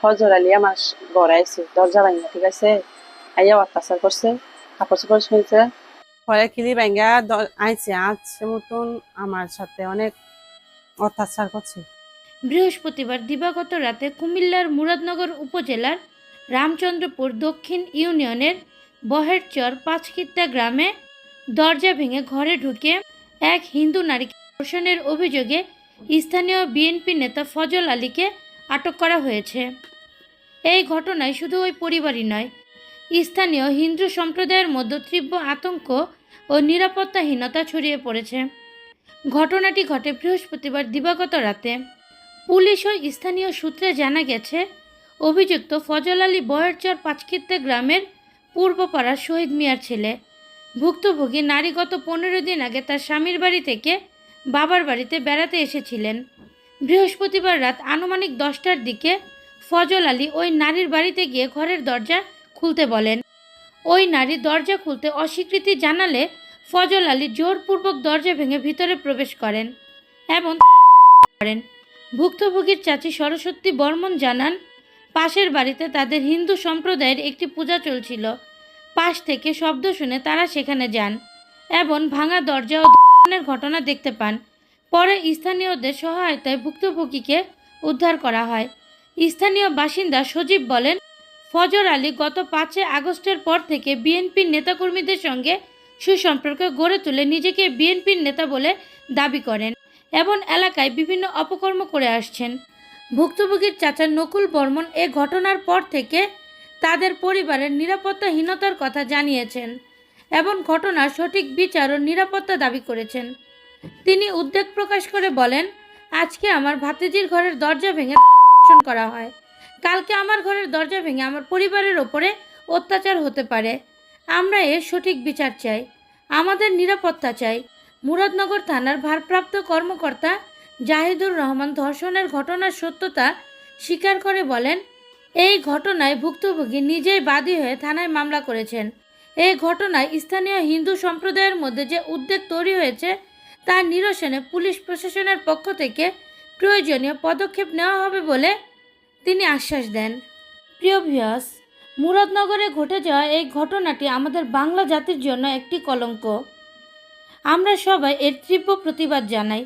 ফজর আলী আমার ঘরে আইছে, দরজা ভাঙা ঠিক আছে? আইয়া অত্যাচার করছে, কাপড় চাপড় শুনছে পরে কিলি ভাঙ্গা আইছে, আজকে মতন আমার সাথে অনেক অত্যাচার করছে। বৃহস্পতিবার দিবাগত রাতে কুমিল্লার মুরাদনগর উপজেলার রামচন্দ্রপুর দক্ষিণ ইউনিয়নের বহেরচর পাঁচকিত্তা গ্রামে দরজা ভেঙে ঘরে ঢুকে এক হিন্দু নারীকে ধর্ষণের অভিযোগে স্থানীয় বিএনপি নেতা ফজল আলীকে আটক করা হয়েছে। এই ঘটনায় শুধু ওই পরিবারই নয়, স্থানীয় হিন্দু সম্প্রদায়ের মধ্যে তীব্র আতঙ্ক ও নিরাপত্তাহীনতা ছড়িয়ে পড়েছে। ঘটনাটি ঘটে বৃহস্পতিবার দিবাগত রাতে। পুলিশ ও স্থানীয় সূত্রে জানা গেছে, অভিযুক্ত ফজল আলী বয়েরচর পাঁচকিত্তা গ্রামের পূর্বপাড়ার শহীদ মিয়ার ছেলে। ভুক্তভোগী নারী গত পনেরো দিন আগে তার স্বামীর বাড়ি থেকে বাবার বাড়িতে বেড়াতে এসেছিলেন। বৃহস্পতিবার রাত আনুমানিক দশটার দিকে ফজল আলী ওই নারীর বাড়িতে গিয়ে ঘরের দরজা খুলতে বলেন। ওই নারী দরজা খুলতে অস্বীকৃতি জানালে ফজল আলী জোরপূর্বক দরজা ভেঙে ভিতরে প্রবেশ করেন এবং করেন। ভুক্তভোগীর চাচি সরস্বতী বর্মন জানান, পাশের বাড়িতে তাদের হিন্দু সম্প্রদায়ের একটি পূজা চলছিল। পাশ থেকে শব্দ শুনে তারা সেখানে যান এবং ভাঙা দরজা ও ঘটনা দেখতে পান। পরে স্থানীয়দের সহায়তায় ভুক্তভোগীকে উদ্ধার করা হয়। স্থানীয় বাসিন্দা সজীব বলেন, ফজর আলী গত পাঁচই আগস্টের পর থেকে বিএনপির নেতাকর্মীদের সঙ্গে সুসম্পর্ক গড়ে তুলে নিজেকে বিএনপির নেতা বলে দাবি করেন এবং এলাকায় বিভিন্ন অপকর্ম করে আসছেন। ভুক্তভোগীর চাচা নকুল বর্মন এ ঘটনার পর থেকে তাদের পরিবারের নিরাপত্তাহীনতার কথা জানিয়েছেন এবং ঘটনার সঠিক বিচার ও নিরাপত্তা দাবি করেছেন। তিনি উদ্বেগ প্রকাশ করে বলেন, আজকে আমার ভাতিজির ঘরের দরজা ভেঙে করা হয়। কালকে আমার ঘরের দরজা ভেঙে আমার পরিবারের ওপরে অত্যাচার হতে পারে। আমরা এর সঠিক বিচার চাই। আমাদের নিরাপত্তা চাই। মুরাদনগর থানার ভারপ্রাপ্ত কর্মকর্তা জাহিদুর রহমান ধর্ষণের ঘটনার সত্যতা স্বীকার করে বলেন, এই ঘটনায় ভুক্তভোগী নিজেই বাদী হয়ে থানায় মামলা করেছেন। এই ঘটনায় স্থানীয় হিন্দু সম্প্রদায়ের মধ্যে যে উদ্বেগ তৈরি হয়েছে তার নিরসনে পুলিশ প্রশাসনের পক্ষ থেকে প্রয়োজনীয় পদক্ষেপ নেওয়া হবে বলে তিনি আশ্বাস দেন। প্রিয় ভিয়াস মুরাদনগরে ঘটে যাওয়া এই ঘটনাটি আমাদের বাংলা জাতির জন্য একটি কলঙ্ক। আমরা সবাই এর তীব্র প্রতিবাদ জানাই।